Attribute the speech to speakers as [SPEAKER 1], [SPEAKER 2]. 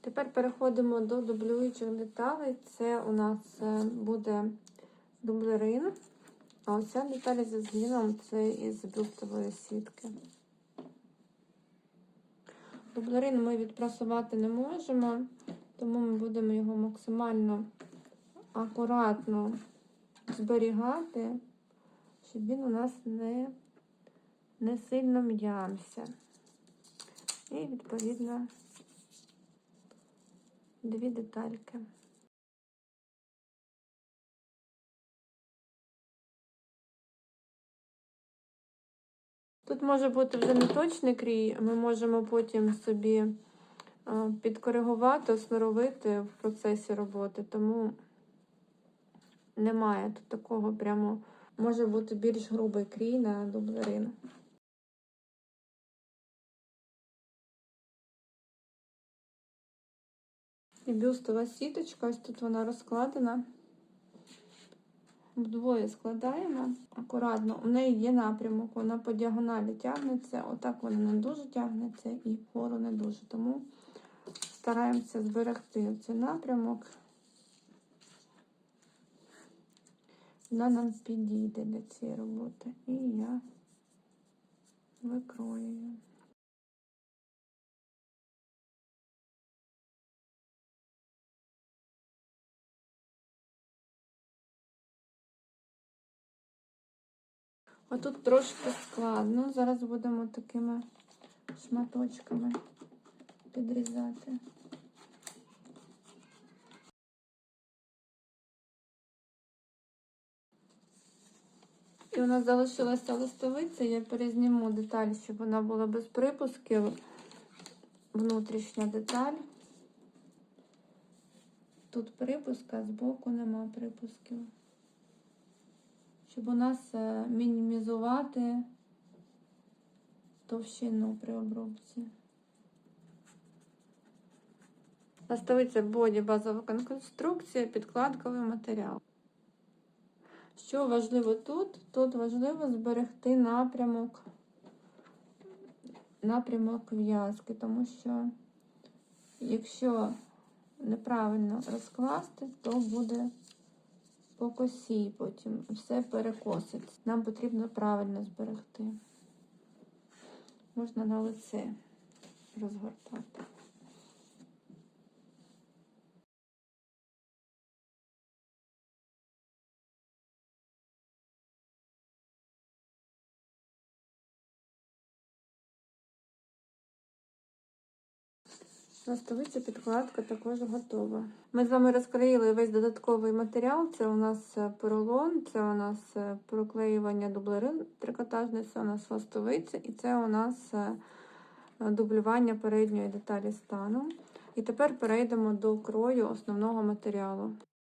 [SPEAKER 1] Тепер переходимо до дублюючих деталей. Це у нас е, буде дублерин. А ось ця деталь зі згином це із бюстової сітки. Дублерин ми відпрасувати не можемо, тому ми будемо його максимально акуратно зберігати, щоб він у нас не, не сильно м'явся. І, відповідно, дві детальки. Тут може бути вже не точний крій, ми можемо потім собі підкоригувати, осноровити в процесі роботи, тому немає тут такого прямо, може бути більш грубий крій на дублерин. І бюстова сіточка, ось тут вона розкладена. Вдвоє складаємо акуратно. У неї є напрямок, вона по діагоналі тягнеться, отак вона не дуже тягнеться і вгору не дуже. Тому стараємося зберегти цей напрямок. Вона нам підійде для цієї роботи. І я викроюю. Отут трошки складно. Зараз будемо такими шматочками підрізати. І у нас залишилася листовиця, я перезніму деталь, щоб вона була без припусків. Внутрішня деталь. Тут припуска, збоку нема припусків щоб у нас е, мінімізувати товщину при обробці. Наставиться боді базова конструкція, підкладковий матеріал. Що важливо тут? Тут важливо зберегти напрямок, напрямок в'язки, тому що якщо неправильно розкласти, то буде по косі потім все перекосить. Нам потрібно правильно зберегти. Можна на лице розгортати. Настовиця підкладка також готова. Ми з вами розклеїли весь додатковий матеріал. Це у нас е, поролон, це у нас е, проклеювання дублерин трикотажний, це у нас ластовиця і це у нас е, дублювання передньої деталі стану. І тепер перейдемо до крою основного матеріалу.